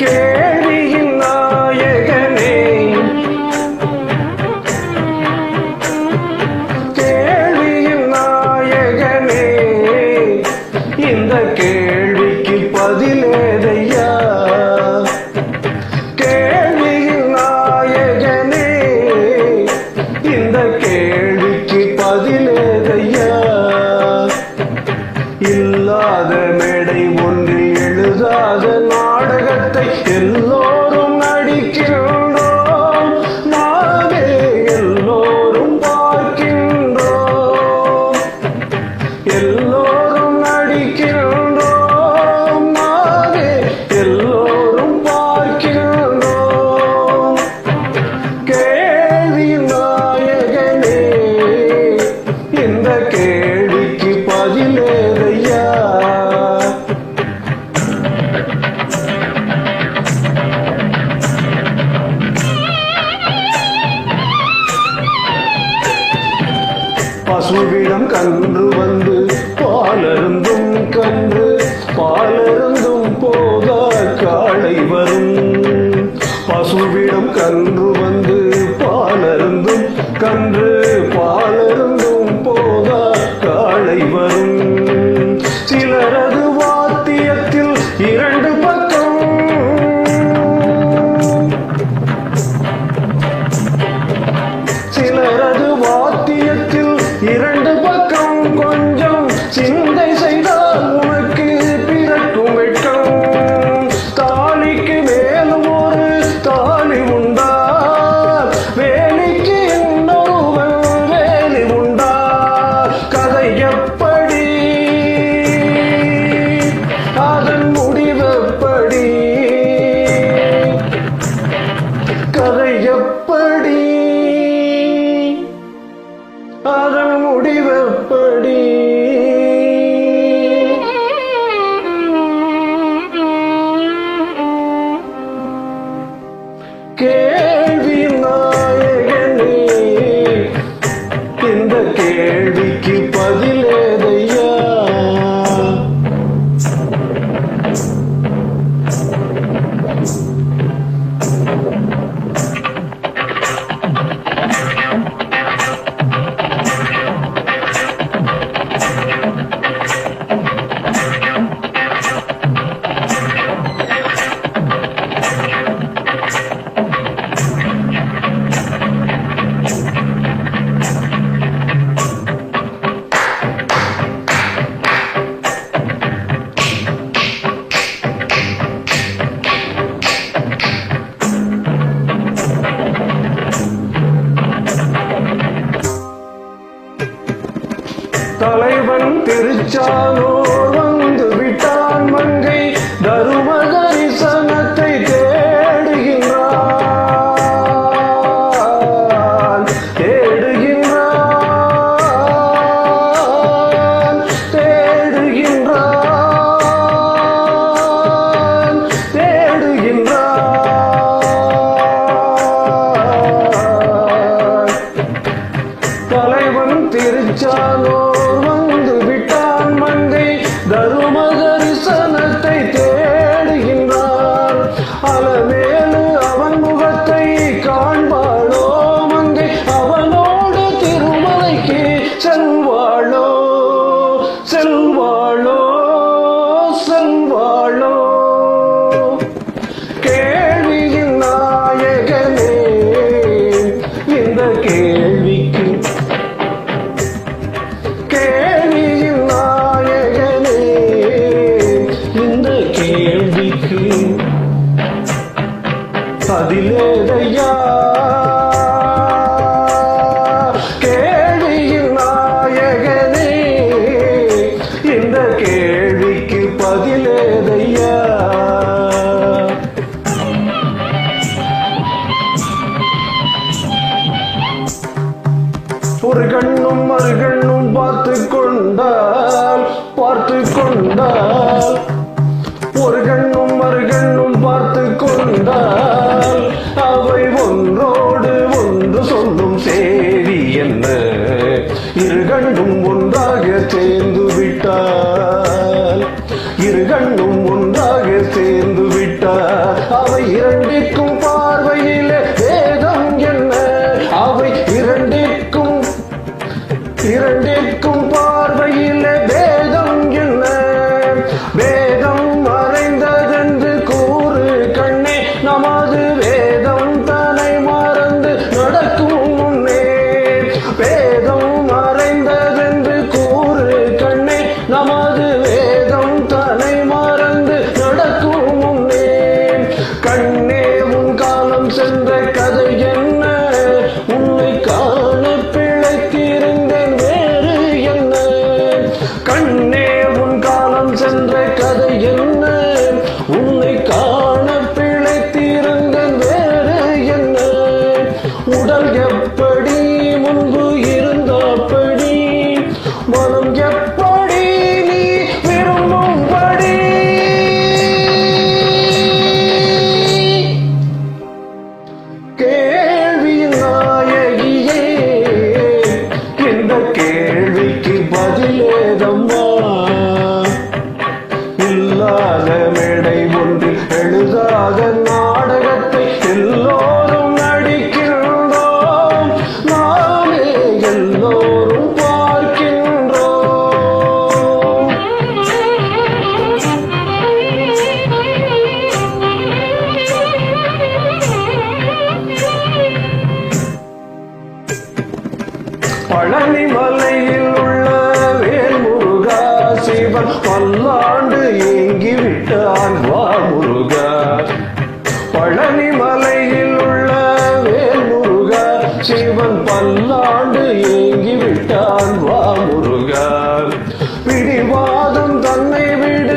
கேள்வியின் நாயகனே கேள்வியின் நாயகனே இந்த கே எழுதாத மேடை ஒன்று எழுதாத நாடகத்தை எல்லோ Carlos. Lord. Gánh விட்டான் பல்லாண்டு ஏங்கி விட்டான் வா முருகா பழனி மலையில் உள்ள வேல் முருகா சிவன் பல்லாண்டு ஏங்கி விட்டான் வா முருகா பிடிவாதம் தன்னை விட